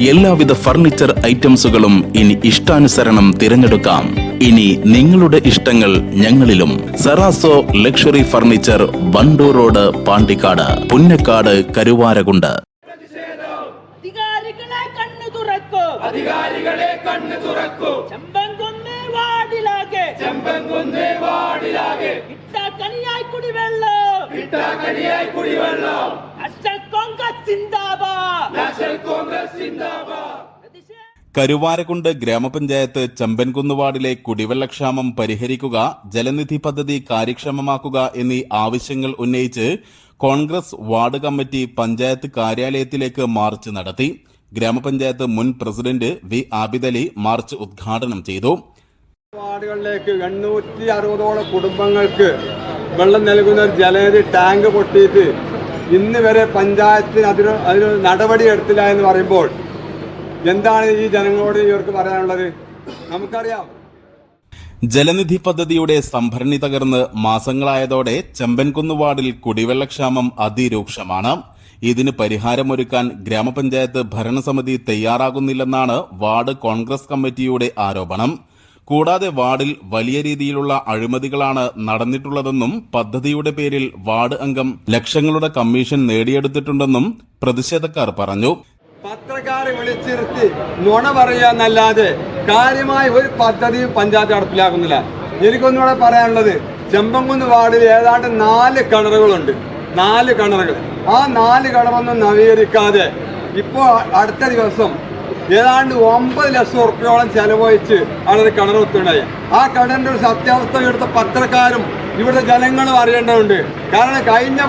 എല്ലാവിധ ഫർണിച്ചർ ഐറ്റംസുകളും ഇനി ഇഷ്ടാനുസരണം തിരഞ്ഞെടുക്കാം. ഇനി നിങ്ങളുടെ ഇഷ്ടങ്ങൾ ഞങ്ങളിലും. Serazo luxury furniture Wandoor road Pandikkad Punnakkad Karuvarakundu. അധികാരികളെ കണ്ണു തുറക്കൂ. കുടിവെള്ളം. കുടിവെള്ളം. കോൺഗ്രസ് കരുവാരകുണ്ട് ഗ്രാമപഞ്ചായത്ത് ചമ്പൻകുന്ന് വാർഡിലെ കുടിവെള്ളക്ഷാമം പരിഹരിക്കുക ജലനിധി പദ്ധതി കാര്യക്ഷമമാക്കുക എന്നീ ആവശ്യങ്ങൾ ഉന്നയിച്ച് കോൺഗ്രസ് വാർഡ് കമ്മിറ്റി പഞ്ചായത്ത് കാര്യാലയത്തിലേക്ക് മാർച്ച് നടത്തി. ഗ്രാമപഞ്ചായത്ത് മുൻ പ്രസിഡന്റ് വി ആബിദലി മാർച്ച് ഉദ്ഘാടനം ചെയ്തു. വാർഡുകളിലേക്ക് എണ്ണൂറ്റി അറുപതോളം കുടുംബങ്ങൾക്ക് വെള്ളം നൽകുന്ന ഒരു ജലനിധി ടാങ്ക് പൊട്ടിയിട്ട് ഇന്ന് വരെ പഞ്ചായത്തിന് അതിന് അതിന് നടപടി എടുത്തില്ല എന്ന് പറയുമ്പോൾ എന്താണ് ഈ ജനങ്ങളോട് ഇവർക്ക് പറയാനുള്ളത്? നമുക്കറിയാം. ജലനിധി പദ്ധതിയുടെ സംഭരണി തകർന്ന് മാസങ്ങളായതോടെ ചെമ്പൻകുന്ന് വാർഡിൽ കുടിവെള്ളക്ഷാമം അതിരൂക്ഷമാണ്. ഇതിന് പരിഹാരമൊരുക്കാൻ ഗ്രാമപഞ്ചായത്ത് ഭരണസമിതി തയ്യാറാകുന്നില്ലെന്നാണ് വാർഡ് കോൺഗ്രസ് കമ്മിറ്റിയുടെ ആരോപണം. കൂടാതെ വാർഡിൽ വലിയ രീതിയിലുള്ള അഴിമതികളാണ് നടന്നിട്ടുള്ളതെന്നും പദ്ധതിയുടെ പേരിൽ വാർഡ് അംഗം ലക്ഷങ്ങളുടെ കമ്മീഷൻ നേടിയെടുത്തിട്ടുണ്ടെന്നും പ്രതിഷേധക്കാർ പറഞ്ഞു. പത്രക്കാരെ വിളിച്ചിരുത്തി നുണ പറയാന്നല്ലാതെ കാര്യമായ ഒരു പദ്ധതിയും പഞ്ചായത്ത് നടപ്പിലാക്കുന്നില്ല. എനിക്കൊന്നുകൂടെ പറയാനുള്ളത് ചെമ്പങ്കുന്ന് വാർഡിൽ ഏതാണ്ട് നാല് കിണറുകളുണ്ട്. നാല് കിണറുകൾ. ആ നാല് കിണറൊന്നും നവീകരിക്കാതെ ഇപ്പോൾ അടുത്ത ദിവസം ഏതാണ്ട് ഒമ്പത് ലക്ഷം ഉറുപ്പിയോളം ചെലവഴിച്ച് അവിടെ കിണർ ഒത്തുണ്ടായി ആ കിണറിന്റെ ഒരു സത്യാവസ്ഥ ഇവിടുത്തെ പത്രക്കാരും ഇവിടുത്തെ ജനങ്ങളും അറിയേണ്ടതുണ്ട്. കാരണം കഴിഞ്ഞ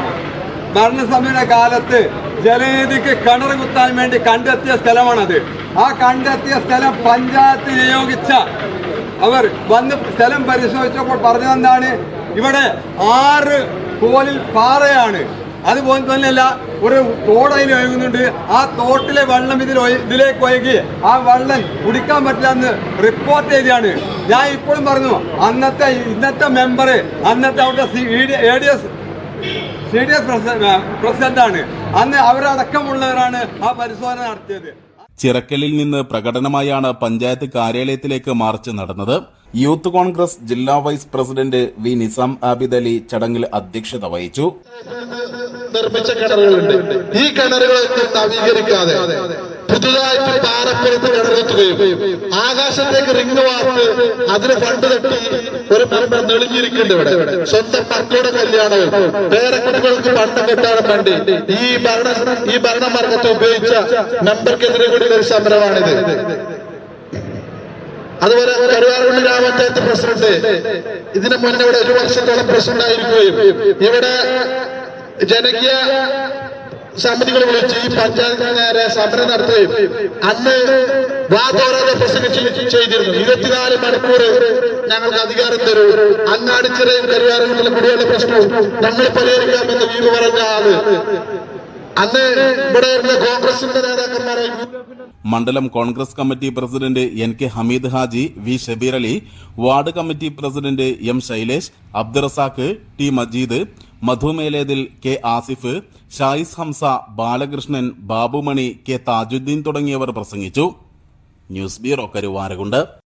ഭരണസമിതിയുടെ കാലത്ത് ജലനിധിക്ക് കിണർ കുത്താൻ വേണ്ടി കണ്ടെത്തിയ സ്ഥലമാണത്. ആ കണ്ടെത്തിയ സ്ഥലം പഞ്ചായത്ത് നിയോഗിച്ച അവർ വന്ന് സ്ഥലം പരിശോധിച്ചപ്പോൾ പറഞ്ഞതെന്താണ് ഇവിടെ ആറ് കോലിൽ പാറയാണ്. അതുപോലെ തന്നെയല്ല ഒരു തോടയിൽ ഒഴുകുന്നുണ്ട്. ആ തോട്ടിലെ വെള്ളം ഇതിൽ ഇതിലേക്ക് ഒഴുകി ആ വെള്ളം കുടിക്കാൻ പറ്റില്ല എന്ന് റിപ്പോർട്ട് ചെയ്താണ് ഞാൻ ഇപ്പോഴും പറഞ്ഞു അന്നത്തെ ഇന്നത്തെ മെമ്പർ അന്നത്തെ അവിടുത്തെ A D S C D S പ്രസിഡന്റാണ്. അന്ന് അവരടക്കമുള്ളവരാണ് ആ പരിശോധന നടത്തിയത്. ചിറക്കലിൽ നിന്ന് പ്രകടനമായാണ് പഞ്ചായത്ത് കാര്യാലയത്തിലേക്ക് മാർച്ച് നടന്നത്. യൂത്ത് കോൺഗ്രസ് ജില്ലാ vice president V Nizam Abid Ali ചടങ്ങിൽ അധ്യക്ഷത വഹിച്ചു. നിർമ്മിച്ച കിണറുകളുണ്ട്. ഈ കിണറുകളൊക്കെ നവീകരിക്കാതെ പുതുതായിട്ട് പാറപ്പുറത്ത് കിണറെത്തുകയും ആകാശത്തേക്ക് റിങ് വാർത്ത് അതിന് ഫണ്ട് തട്ടി ഒരു മെമ്പർ നെളിഞ്ഞിരിക്കുന്നുണ്ട് ഇവിടെ. സ്വന്തം മക്കളുടെ കല്യാണവും പേരക്കുട്ടികൾക്ക് പണ്ടം കെട്ടാണ് വേണ്ടി ഈ ഭരണ ഈ ഭരണമാർഗത്തെ ഉപയോഗിച്ച മെമ്പർക്കെതിരെ കൂടി ഒരു സമരമാണിത്. അതുപോലെ കരുവാറുകുണ്ട് ഗ്രാമപഞ്ചായത്ത് പ്രസിഡന്റ് ഇതിന് മുന്നേ ഇവിടെ ഒരു വർഷത്തോളം പ്രസിഡന്റ് ആയിരിക്കുകയും ഇവിടെ ജനകീയ സമിതികൾ വിളിച്ച് ഈ പഞ്ചായത്തിന് സമരം നടത്തുകയും അന്ന് വാതോരാതെ പ്രസംഗിച്ച് ചെയ്തിരുന്നു. ഇരുപത്തിനാല് മണിക്കൂർ ഞങ്ങൾക്ക് അധികാരം തരൂ. അങ്ങാടിച്ചിറയും കരുവാറുകുണ്ടിലെ കുടിവെള്ള പ്രശ്നവും ഞങ്ങൾ പരിഹരിക്കാമെന്ന് വീട് പറഞ്ഞ ആൾ. അന്ന് ഇവിടെ കോൺഗ്രസിന്റെ നേതാക്കന്മാരെ മണ്ഡലം Congress committee president N K Hameed Haji V Shabeer Ali ward committee president M Shailesh Abdurazak T Majeed Madhu Melethil K Asif Shais Hamza Balakrishnan Babumani K Thajuddeen തുടങ്ങിയവർ പ്രസംഗിച്ചു. News bureau Karuvarakundu.